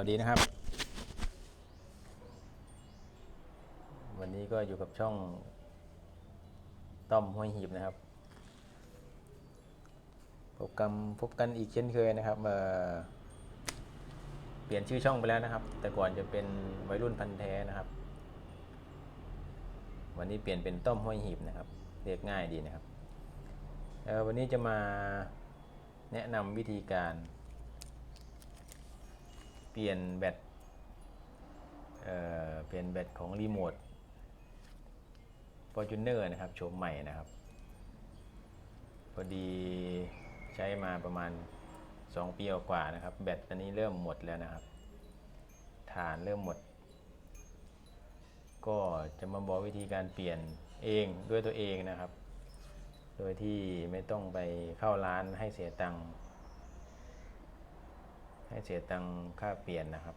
วัสดีนะครับ วันนี้ก็อยู่กับช่องต้อมห้วยหีบนะครับ พบกันพบกันอีกเช่นเคยนะครับเเปลี่ยนชื่อช่องไปแล้วนะครับ แต่ก่อนจะเป็นวัยรุ่นพันแท้นะครับ วันนี้เปลี่ยนเป็นต้อมห้วยหีบนะครับเรียกง่ายดีนะครับวันนี้จะมาแนะนำวิธีการ ปลี่ยนแบตเอ่อเปลี่ยนแบตของรีโมท Fortuner นะครับโฉมใหม่นะครับ พอดีใช้มาประมาณ 2 ปีกว่านะครับ แบตตอนนี้เริ่มหมดแล้วนะครับฐานเริ่มหมด ก็จะมาบอกวิธีการเปลี่ยนเองด้วยตัวเองนะครับ โดยที่ไม่ต้องไปเข้าร้านให้เสียตังค์ ให้เสียตังค่าเปลี่ยนนะครับ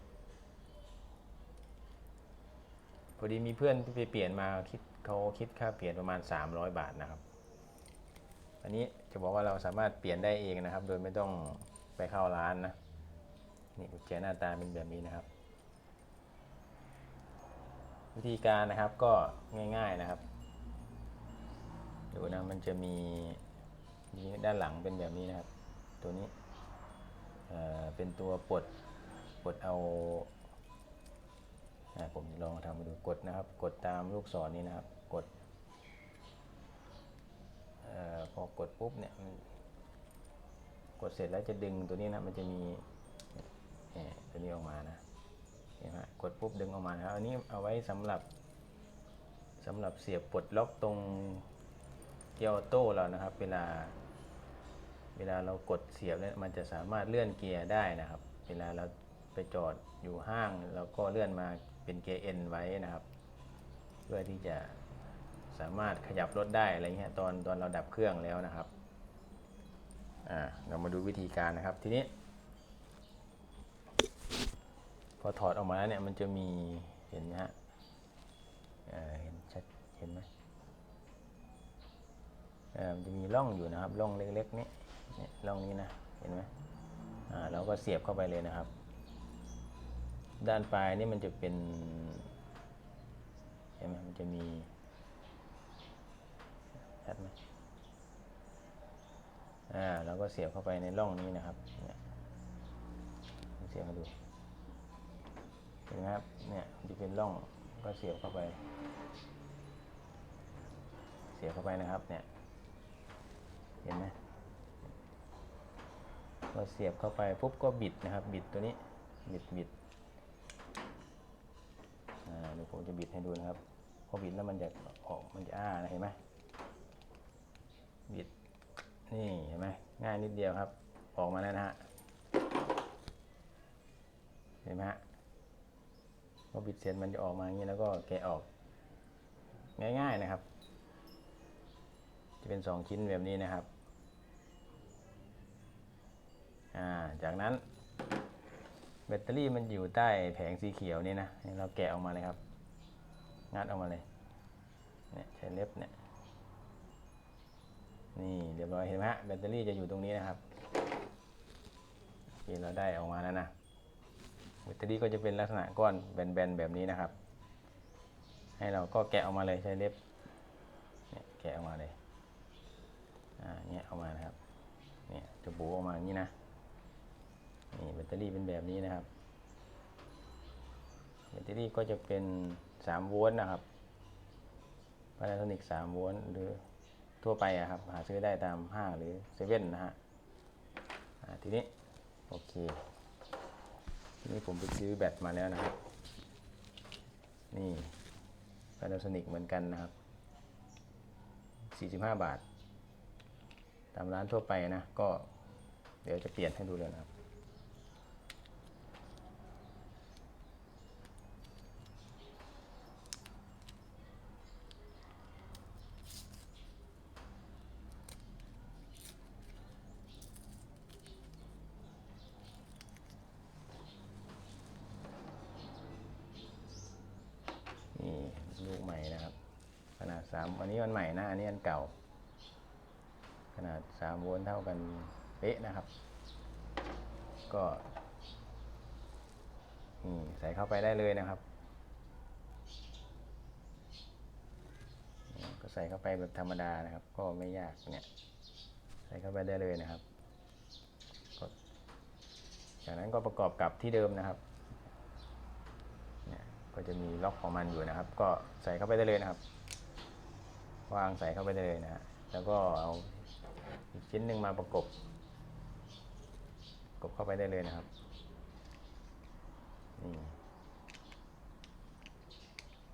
พอดีมีเพื่อนที่ไปเปลี่ยนมาคิดเขาคิดค่าเปลี่ยนประมาณ 300 บาทนะครับ อันนี้จะบอกว่าเราสามารถเปลี่ยนได้เองนะครับ โดยไม่ต้องไปเข้าร้านนะ นี่กุญแจหน้าตาเป็นแบบนี้นะครับ วิธีการนะครับก็ง่ายๆนะครับดูนะมันจะมีมีด้านหลังเป็นแบบนี้นะครับ ตัวนี้ เป็นตัวปลดปลดเอาผมลองทำมาดูกดนะครับ กดตามลูกศรนี้นะครับ กดออพอกดปุ๊บเนี่ยกดเสร็จแล้วจะดึงตัวนี้นะมันจะมีเนี่ยตัวนี้ออกมานะเห็นไหมกดปุ๊บดึงออกมานะครับอันนี้เอาไว้สำหรับสำหรับเสียบปลดล็อกตรงเกียร์ออโต้เรานะครับ เวลา เวลาเรากดเสียบเนี่ยมันจะสามารถเลื่อนเกียร์ได้นะครับ เวลาเราไปจอดอยู่ห้างเราก็เลื่อนมาเป็นเกียร์เอ็นไว้นะครับ เพื่อที่จะสามารถขยับรถได้อะไรเงี้ยตอนตอนเราดับเครื่องแล้วนะครับอ่าเรามาดูวิธีการนะครับทีนี้ พอถอดออกมาแล้วเนี่ยมันจะมีเห็นไหมฮะเออเห็นชัดเห็นไหมอ่อมันจะมีร่องอยู่นะครับร่องเล็กๆนี้ เนี่ยร่องนี้นะ เห็นไหมอ่าเราก็เสียบเข้าไปเลยนะครับ ด้านปลายนี่มันจะเป็นเห็นไหมมันจะมีชัดไหมอ่าเราก็เสียบเข้าไปในร่องนี้นะครับเนี่ยเสียบให้ดูเห็นไหมครับเนี่ยมันจะเป็นร่องก็เสียบเข้าไป เสียบเข้าไปนะครับเนี่ยเห็นไหม พอเสียบเข้าไปปุ๊บก็บิดนะครับ บิดตัวนี้บิดบิดอ่าเดี๋ยวผมจะบิดให้ดูนะครับ พอบิดแล้วมันจะออกมันจะอ้านะเห็นไหมบิดนี่เห็นไหมง่ายนิดเดียวครับ ออกมาแล้วนะฮะเห็นไหมฮะพอบิดเสร็จมันจะออกมาอย่างนี้แล้วก็แกะออก ง่ายๆนะครับ จะเป็น2ชิ้นแบบนี้นะครับ อ่า จากนั้น แบตเตอรี่มันอยู่ใต้แผงสีเขียวนี่นะนี่เราแกะออกมาเลยครับ งัดออกมาเลย เนี่ยใช้เล็บเนี่ย นี่เรียบร้อยเห็นไหมฮะแบตเตอรี่จะอยู่ตรงนี้นะครับโอเคเราได้ออกมาแล้วนะ แบตเตอรี่ก็จะเป็นลักษณะก้อนแบนๆแบบนี้นะครับ ให้เราก็แกะออกมาเลยใช้เล็บ เนี่ยแกะออกมาเลย อ่า เนี่ยเอามานะครับ เนี่ยจะบูออกมาอย่างนี้นะ ตอรี่เป็นแบบนี้นะครับ แบตเตอรี่ก็จะเป็น3โวลต์นะครับ Panasonic 3โวลต์หรือทั่วไปอะครับ หาซื้อได้ตามห้างหรือเซเว่นนะฮะทีนี้ โอเค ทีนี้ผมไปซื้อแบตมาแล้วนะครับ นี่ Panasonic เหมือนกันนะครับ 45 บาท ตามร้านทั่วไปนะ ก็เดี๋ยวจะเปลี่ยนให้ดูเลยนะครับ นี่ลูก ใหม่นะครับ ขนาดสามอันนี้มันใหม่นะอันนี้อันเก่า ขนาด3โวลต์เท่ากันเป๊ะนะครับ ก็นี่ใส่เข้าไปได้เลยนะครับ ก็ใส่เข้าไปแบบธรรมดานะครับ ก็ไม่ยากเนี่ย ใส่เข้าไปได้เลยนะครับจากนั้นก็ประกอบกับที่เดิมนะครับ ก็จะมีล็อกของมันอยู่นะครับ ก็ใส่เข้าไปได้เลยนะครับ วางใส่เข้าไปได้เลยนะฮะแล้วก็เอาอีกชิ้นหนึ่งมาประกบประกบเข้าไปได้เลยนะครับนี่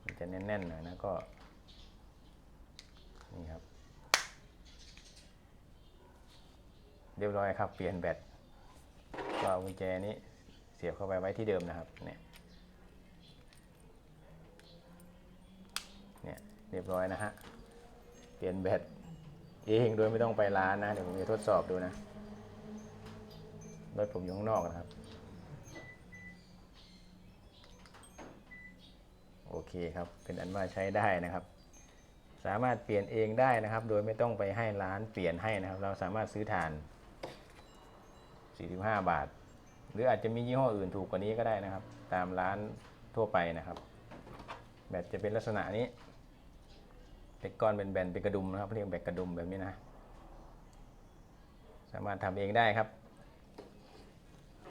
มันจะแน่นๆหน่อยนะก็นี่ครับ เรียบร้อยครับเปลี่ยนแบตก็เอากุญแจนี้เสียบเข้าไปไว้ที่เดิมนะครับเนี่ย เรียบร้อยนะฮะ เปลี่ยนแบตเองโดยไม่ต้องไปร้านนะ เดี๋ยวผมจะทดสอบดูนะ รถผมอยู่ข้างนอกนะครับ โอเคครับ เป็นอันว่าใช้ได้นะครับ สามารถเปลี่ยนเองได้นะครับ โดยไม่ต้องไปให้ร้านเปลี่ยนให้นะครับ เราสามารถซื้อถ่าน 45 บาท หรืออาจจะมียี่ห้ออื่นถูกกว่านี้ก็ได้นะครับ ตามร้านทั่วไปนะครับ แบตจะเป็นลักษณะนี้ เป็นก้อนเป็นแบนเป็นกระดุมนะครับเรียกแบตกระดุมแบบนี้นะ สามารถทำเองได้ครับ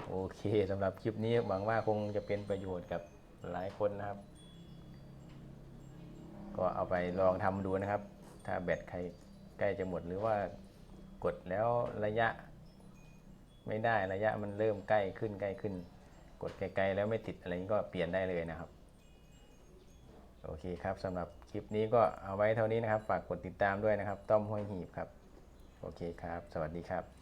โอเคสำหรับคลิปนี้หวังว่าคงจะเป็นประโยชน์กับหลายคนนะครับ ก็เอาไปลองทำดูนะครับ ถ้าแบตใครใกล้จะหมดหรือว่ากดแล้วระยะ ไม่ได้ระยะมันเริ่มใกล้ขึ้นใกล้ขึ้น กดไกลๆแล้วไม่ติดอะไรนี้ก็เปลี่ยนได้เลยนะครับ โอเคครับสำหรับ ลิปนี้ก็เอาไว้เท่านี้นะครับ ฝากกดติดตามด้วยนะครับ ต้อมห้วยหีบครับ โอเคครับ สวัสดีครับ